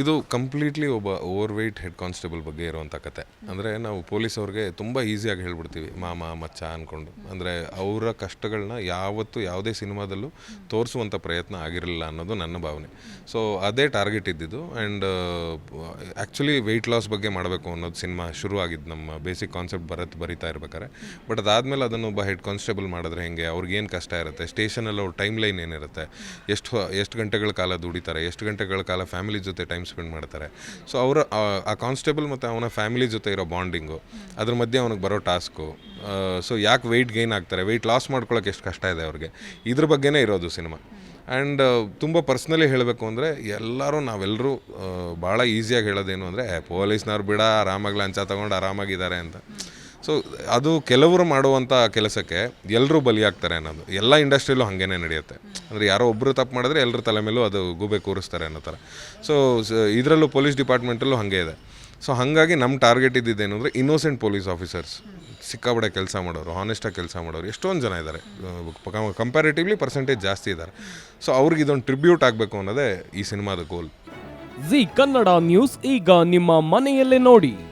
ಇದು ಕಂಪ್ಲೀಟ್ಲಿ ಒಬ್ಬ over weight head constable ಬಗ್ಗೆ ಇರುವಂಥ ಕತೆ. ಅಂದರೆ ನಾವು ಪೊಲೀಸ್ ಅವ್ರಿಗೆ ತುಂಬ ಈಸಿಯಾಗಿ ಹೇಳ್ಬಿಡ್ತೀವಿ. ಮಾಮ, ಮಚ್ಚ ಅಂದ್ಕೊಂಡು ಅಂದರೆ ಅವರ ಕಷ್ಟಗಳನ್ನ ಯಾವತ್ತೂ ಯಾವುದೇ ಸಿನಿಮಾದಲ್ಲೂ ತೋರಿಸುವಂಥ ಪ್ರಯತ್ನ ಆಗಿರಲಿಲ್ಲ ಅನ್ನೋದು ನನ್ನ ಭಾವನೆ. ಸೊ ಅದೇ ಟಾರ್ಗೆಟ್ ಇದ್ದಿದ್ದು. ಆ್ಯಂಡ್ ಆ್ಯಕ್ಚುಲಿ ವೆಯ್ಟ್ ಲಾಸ್ ಬಗ್ಗೆ ಮಾಡಬೇಕು ಅನ್ನೋದು ಸಿನಿಮಾ ಶುರು ಆಗಿದ್ದು. ನಮ್ಮ ಬೇಸಿಕ್ ಕಾನ್ಸೆಪ್ಟ್ ಬರತ್ ಬರಿತಾ ಇರ್ಬೇಕಾರೆ. ಬಟ್ ಅದಾದಮೇಲೆ ಅದನ್ನು ಒಬ್ಬ ಹೆಡ್ ಕಾನ್ಸ್ಟೇಬಲ್ ಮಾಡಿದ್ರೆ ಹೆಂಗೆ? ಅವ್ರಿಗೇನು ಕಷ್ಟ ಇರುತ್ತೆ? ಸ್ಟೇಷನಲ್ಲಿ ಅವ್ರ ಟೈಮ್ ಲೈನ್ ಏನಿರುತ್ತೆ? ಎಷ್ಟು ಎಷ್ಟು ಗಂಟೆಗಳ ಕಾಲ ದುಡಿತಾರೆ? ಎಷ್ಟು ಗಂಟೆಗಳ ಕಾಲ ಫ್ಯಾಮಿಲಿ ಜೊತೆ ಟೈಮ್ ಸ್ಪೆಂಡ್ ಮಾಡ್ತಾರೆ. ಸೊ ಅವರ, ಆ ಕಾನ್ಸ್ಟೇಬಲ್ ಮತ್ತು ಅವನ ಫ್ಯಾಮಿಲಿ ಜೊತೆ ಇರೋ ಬಾಂಡಿಂಗು ಅದ್ರ ಮಧ್ಯೆ ಅವನಿಗೆ ಬರೋ ಟಾಸ್ಕು ಸೊ ಯಾಕೆ ವೆಯ್ಟ್ ಗೈನ್ ಆಗ್ತಾರೆ? ವೆಯ್ಟ್ ಲಾಸ್ ಮಾಡ್ಕೊಳ್ಳೋಕೆ ಎಷ್ಟು ಕಷ್ಟ ಇದೆ ಅವ್ರಿಗೆ? ಇದ್ರ ಬಗ್ಗೆನೇ ಇರೋದು ಸಿನಿಮಾ ಆ್ಯಂಡ್ ತುಂಬ ಪರ್ಸ್ನಲಿ ಹೇಳಬೇಕು ಅಂದರೆ, ಎಲ್ಲರೂ ನಾವೆಲ್ಲರೂ ಭಾಳ ಈಸಿಯಾಗಿ ಹೇಳೋದೇನು ಅಂದರೆ ಪೊಲೀಸ್ನವ್ರು ಬಿಡ, ಆರಾಮಾಗಿ ಲಂಚ ತೊಗೊಂಡು ಆರಾಮಾಗಿದ್ದಾರೆ ಅಂತ. ಸೊ ಅದು ಕೆಲವರು ಮಾಡುವಂಥ ಕೆಲಸಕ್ಕೆ ಎಲ್ಲರೂ ಬಲಿಯಾಗ್ತಾರೆ ಅನ್ನೋದು. ಎಲ್ಲ ಇಂಡಸ್ಟ್ರಿಯಲ್ಲೂ ಹಾಗೇನೆ ನಡೆಯುತ್ತೆ. ಅಂದರೆ ಯಾರೋ ಒಬ್ಬರು ತಪ್ಪು ಮಾಡಿದ್ರೆ ಎಲ್ಲರ ತಲೆ ಮೇಲೂ ಅದು ಗೂಬೆ ಕೂರಿಸ್ತಾರೆ ಅನ್ನೋ ಥರ. ಸೊ, ಇದರಲ್ಲೂ ಪೊಲೀಸ್ ಡಿಪಾರ್ಟ್ಮೆಂಟಲ್ಲೂ ಹಾಗೆ ಇದೆ. ಸೊ ಹಾಗಾಗಿ ನಮ್ಮ ಟಾರ್ಗೆಟ್ ಇದ್ದಿದ್ದೇನು ಅಂದರೆ ಇನ್ನೋಸೆಂಟ್ ಪೊಲೀಸ್ ಆಫೀಸರ್ಸ್ ಸಿಕ್ಕಾಬಡೆ ಕೆಲಸ ಮಾಡೋರು ಹಾನೆಸ್ಟಾಗಿ ಕೆಲಸ ಮಾಡೋರು, ಎಷ್ಟೊಂದು ಜನ ಇದ್ದಾರೆ. ಕಂಪ್ಯಾರಿಟಿವ್ಲಿ ಪರ್ಸೆಂಟೇಜ್ ಜಾಸ್ತಿ ಇದ್ದಾರೆ. ಸೊ ಅವ್ರಿಗೆ ಇದೊಂದು ಟ್ರಿಬ್ಯೂಟ್ ಆಗಬೇಕು ಅನ್ನೋದೇ ಈ ಸಿನಿಮಾದ ಗೋಲ್ ಜಿ ಕನ್ನಡ ನ್ಯೂಸ್ ಈಗ ನಿಮ್ಮ ಮನೆಯಲ್ಲೇ ನೋಡಿ.